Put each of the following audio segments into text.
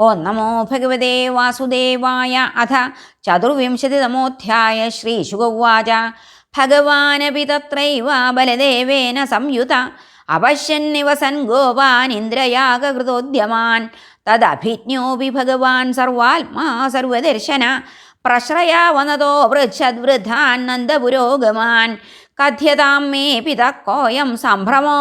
ഓം നമോ ഭഗവതേ വാസുദേവായ അഥ ചതുർവിംശതിതമോധ്യായ ശ്രീശുഗവാച ഭഗവാനപി തത്രൈവ ബലദേവേന സംയുത. അപശ്യന്നിവസൻ ഗോപാൻ ഇന്ദ്രയാഗകൃതോദ്യമാൻ. തദഭിജ്ഞോപി ഭഗവാൻ സർവാത്മാ സർവദർശന. പ്രശ്രയാവനതോ വൃക്ഷദ്വൃദ്ധാൻ നന്ദപുരോഗമാൻ. കഥ്യതാം മേ പിത കോയം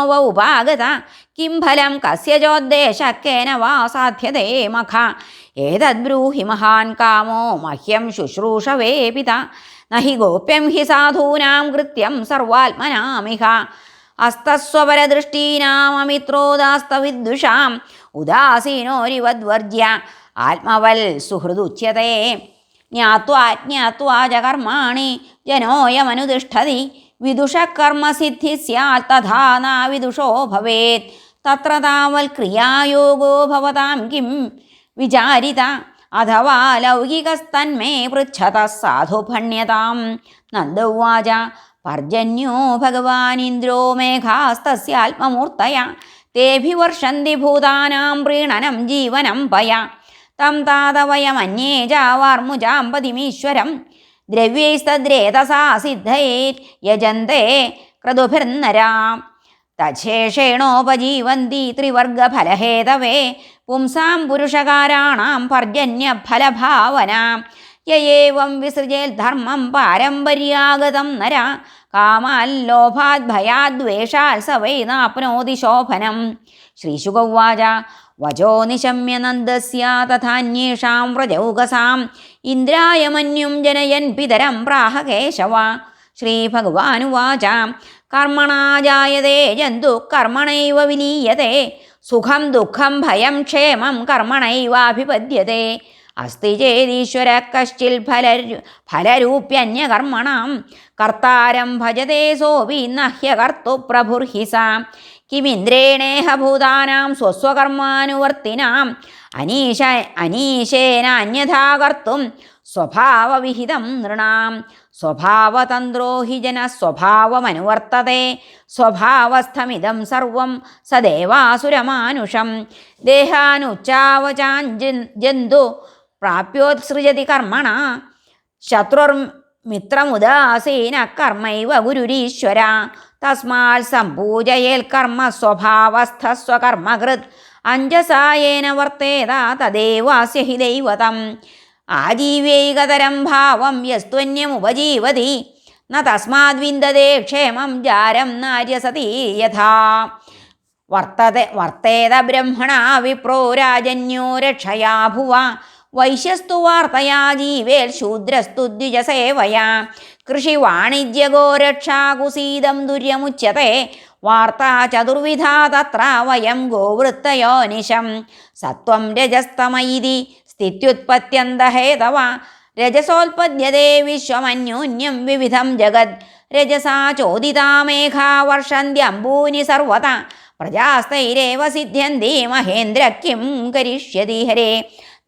വ ഉപാഗത. കിം ഫലം കസ്യചോദ്ദേശക്കേന വാ സാധ്യതേ മഖ. ഏതദ്ബ്രൂഹി മഹാൻ കാമോ മഹ്യം ശുശ്രൂഷവേ പിത. നഹി ഗോപ്യം ഹി സാധൂനാം കൃത്യം സർവാത്മനാമിഹ. അസ്തസ്വപരദൃഷ്ടീനാമമിത്രോദാസ്തവിദ്വിഷാം. ഉദാസീനോരിവദ്വർജ്യ. ആത്മവൽ സുഹൃദുച്യതേ. ജ്ഞാത്വാ ജ്ഞാത്വാ ജകർമാണി കർമാണി ജനോയമനുതിഷ്ഠതി. വിദുഷകർമ്മസിദ്ധി സ്യാत् തഥാ നാവിദുഷോ ഭവേത്. തത്ര താവൽ ക്രിയായോഗോ ഭവതാം കിം വിചാരിത. അഥവാ ലൗകികസ്തന്മേ പൃച്ഛത സാധുഭണ്യതാം. നന്ദുവാച പർജന്യോ ഭഗവാനിന്ദ്രോ മേഘാസ്തസ്യാത്മമൂർത്തയ. തേഭിവർഷന്തി ഭൂതാനാം പ്രീണനം ജീവനം പയ. തം താതവയമന്യേ ചാവാർമുജാമ്പതിമീശ്വരം ദ്രവ്യൈസ്തദ്രേതസാ സിദ്ധൈർ യജന്തേ തച്ഛേഷേണോപജീവന്തി ത്രിവർഗഫലഹേതവേ. പുംസാം പുരുഷകാരാണാം പർജന്യഫലഭാവന. യേവം വിസൃജേൽ ധർമ്മം പാരമ്പര്യാഗതം നര. കാമാല്ലോഭാത് ഭയാദ്വേഷാൽ സ വൈ നാപ്നോതി ശോഭനം. ശ്രീശുഗൗവാച വചോ നിശമ്യ നന്ദസ്യ തഥാന്യേഷാം വ്രജൗകസാം. ഇന്ദ്രായ മന്യും ജനയൻ പിതരം പ്രാഹ കേശവ ശ്രീഭഗവാനുവാച. കർമ്മണാ ജായതേ ജന്തു കർമ്മണൈവ വിലീയത്തെ സുഖം ദുഃഖം ഭയം ക്ഷേമം കർമ്മണൈവാഭിപദ്യത്തെ അസ്തി ചേതീശ്വര കശ്ചിൽ ഫല ഫലരൂപ്യന്യകർമ്മണം. കർത്താരം ഭജതേ സോപി നഹ്യകർത്തു പ്രഭുർഹി സാ കിമിന്ദ്രേണേഹ ഭൂതാനാം സ്വസ്വകർമാനുവർത്തിനാം അനീശ അനീശേന അന്യഥാ കർത്തും സ്വഭാവവിഹിതം നൃണാം സ്വഭാവതന്ത്രോ ഹി ജന സ്വഭാവമനുവർത്തത്തെ സ്വഭാവസ്ഥമിതം സർവം സദേവാസുരമാനുഷം ദേഹാനുച്ചാവചാൻ ജന്തു പ്രാപ്യോത്സൃജതി കർമ്മണ ശത്രുർ മിത്രമുദാസീന കർമ്മൈവ ഗുരുരീശ്വര തസ്മാൽ സംപൂജയേൽ കർമ്മ സ്വഭാവസ്ഥ സ്വകർമ്മകൃത് അഞ്ജസായേന വർത്തേത തദേവാസ്യ ഹി ദൈവതം. ആജീവൈകതരം ഭാവം യസ്ത്വന്യമുപജീവതി ന തസ്മാദ്വിന്ദതേ ക്ഷേമം ജാരം നാര്യസതി യഥാ. വർത്തത വർത്തേത ബ്രഹ്മണ വിപ്രോ രാജന്യോ രക്ഷയാ ഭുവ. വൈശ്യസ്തു വാർത്തയാ ജീവേൽ ശൂദ്രസ്തു ദ്വിജസേവയാ. കൃഷി വാണിജ്യഗോ രക്ഷാകുസീതം ദുര്യമുച്യത്തെ വാർത്താ ചതുർവിധാ തത്ര വയം ഗോവൃത്തയോനിശം. സത്വം രജസ്തമയിതി സ്ഥിത്യുത്പത്യന്തഹേതവ. രജസോൽപദ്യതേ വിശ്വമന്യോന്യം വിവിധം ജഗത്. രജസാ ചോദിതാ മേഘാ വർഷന്ത്യംബൂനി സർവത. പ്രജാസ്തൈരേവ സിദ്ധ്യന്തി മഹേന്ദ്ര കിം കരിഷ്യതി ഹരേ.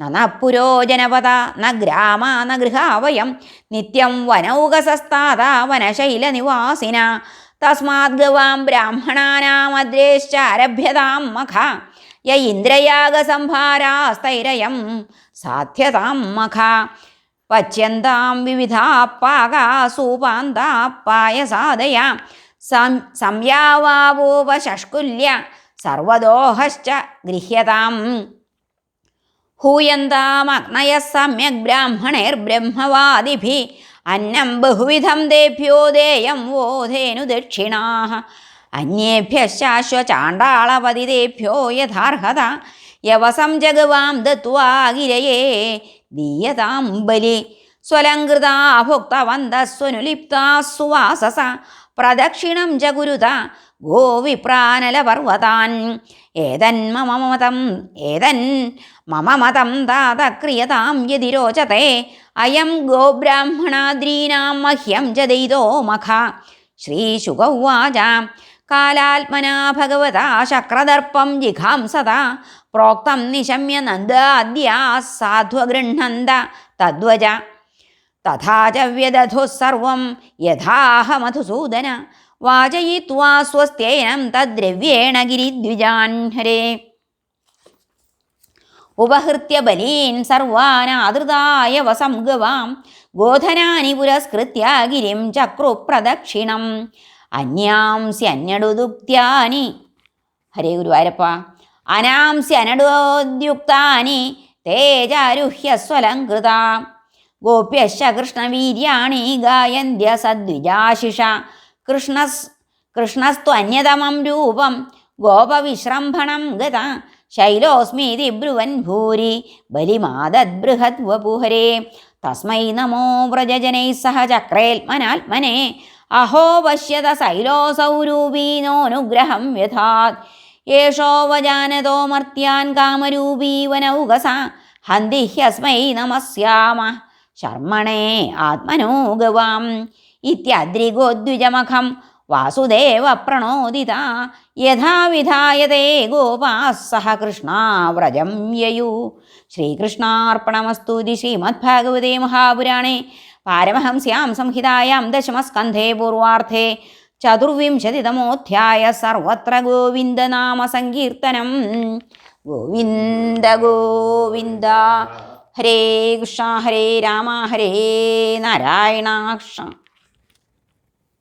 നനഃപുരോ ജനപദ ന ഗ്രാമ ന ഗൃഹാവയം. നിത്യം വനൗകസസ്താത വനശൈലനിവാസിന തസ്മാത് ഗവാം ബ്രാഹ്മണാനാമദ്രേശ്ചാരഭ്യതാം മഖ. യ ഇന്ദ്രയാഗസംഭാരാസ്തൈരയം സാധ്യതാം മഖ. പച്യന്താം വിവിധാ പാകാ സൂപാന്താ പായസാദയ സം സംയാവാവോപശഷ്കുല്യ. സർവദോഹശ്ച ഗൃഹ്യതാം. ഹൂയന്താമഗ്നയ സമ്യക് ബ്രാഹ്മണൈർബ്രഹ്മവാദിഭി അന്നം ബഹുവിധം ദേഭ്യോ ദേയം വോധേനു ദക്ഷിണാ അന്യേഭ്യശ്ചാശ്വചാണ്ടാളപതിതേഭ്യോ യഥാർഹത. യവസം ജഗവാം ദത്വാ ഗിരയേ. ദീയതാം ബലി. സ്വലങ്കൃതാ ഭുക്തവന്തസ്വനുലിപ്താ സുവാസസ. പ്രദക്ഷിണം ജഗുരുത ഗോവിപ്രാനലപർവതാൻ ഏതൻ മമ മതം ഏതൻ മമ മതം താത ക്രിയതാം യതി രോചത്തെ അയം ഗോബ്രാഹ്മണാദ്രീനാം മഹ്യം ച ദയിതോ മഖ ശ്രീശുഗൗവാച കാലാത്മനാ ഭഗവതാ ശക്രദർപ്പം ജിഘാംസത പ്രോക്തം നിശമ്യ നന്ദ അദ്യ സാധ്വഗൃഹന്ത തദ്വജ. തഥാ ച വ്യദധുഃ സർവം യഥാഹ മധുസൂദന വാചയിത്വാ സ്വസ്ത്യേനം തദ്രവ്യേണ ഗിരിദ്വിജാൻ ഹരേ. ഉപഹൃത്യ ബലീൻ സർവാനാദൃതായ വസംഗവാം ഗോധനാനി പുരസ്കൃത്യ ഗിരിം ചക്രു പ്രദക്ഷിണം അന്യാംസി അന്യടുദുക്ത്യാനി ഹരേ ഗുരുവായൂരപ്പ. അനാംസി അനടോദ്യുക്താനി. തേജാരുഹ്യസ്വലംകൃത. ഗോപ്യശ്ച കൃഷ്ണവീര്യാണി ഗായന്ത്യ സദ്വിജാശിഷ കൃഷ്ണസ് കൃഷ്ണസ്ത്വന്യതമം രൂപം ഗോപവിശ്രംഭണം ഗത ശൈലോസ്മീതി ബ്രുവൻ ഭൂരി ബലിമാതദ്ബൃഹത് വപുഹരേ. തസ്മൈ നമോ വ്രജജനൈ സഹ ചക്രേൽമനാത്മനെ. അഹോ പശ്യത ശൈലോസൗരൂപീനോനുഗ്രഹം യേഷോ വജാനതോ മർത്യാൻ കാമരൂപീവനൗകസ. ഹന്തി ഹ്യസ്മൈ നമസ്യാമ. ശർമ്മണേ ആത്മനോ ഗവാം ഇത്യദ്രിഗോദ്വിജമഖം. വാസുദേവ പ്രണോദിത. യഥാവിധായതേ വിധായതേ ഗോപാः സഹ കൃഷ്ണാവ്രജം യയു. ശ്രീകൃഷ്ണാർപ്പണമസ്തു ശ്രീമദ്ഭാഗവതേ മഹാപുരാണേ. പാരമഹംസ്യാം സംഹിതായാം ദശമസ്കന്ധേ പൂർവാർത്ഥേ. ചതുർവിംശതിതമോധ്യായ സർവത്ര ഗോവിന്ദനാമസങ്കീർത്തനം ഗോവിന്ദ ഗോവിന്ദ. ഹരേ കൃഷ്ണ ഹരേ രാമ ഹരേ നാരായണ കൃഷ്ണ.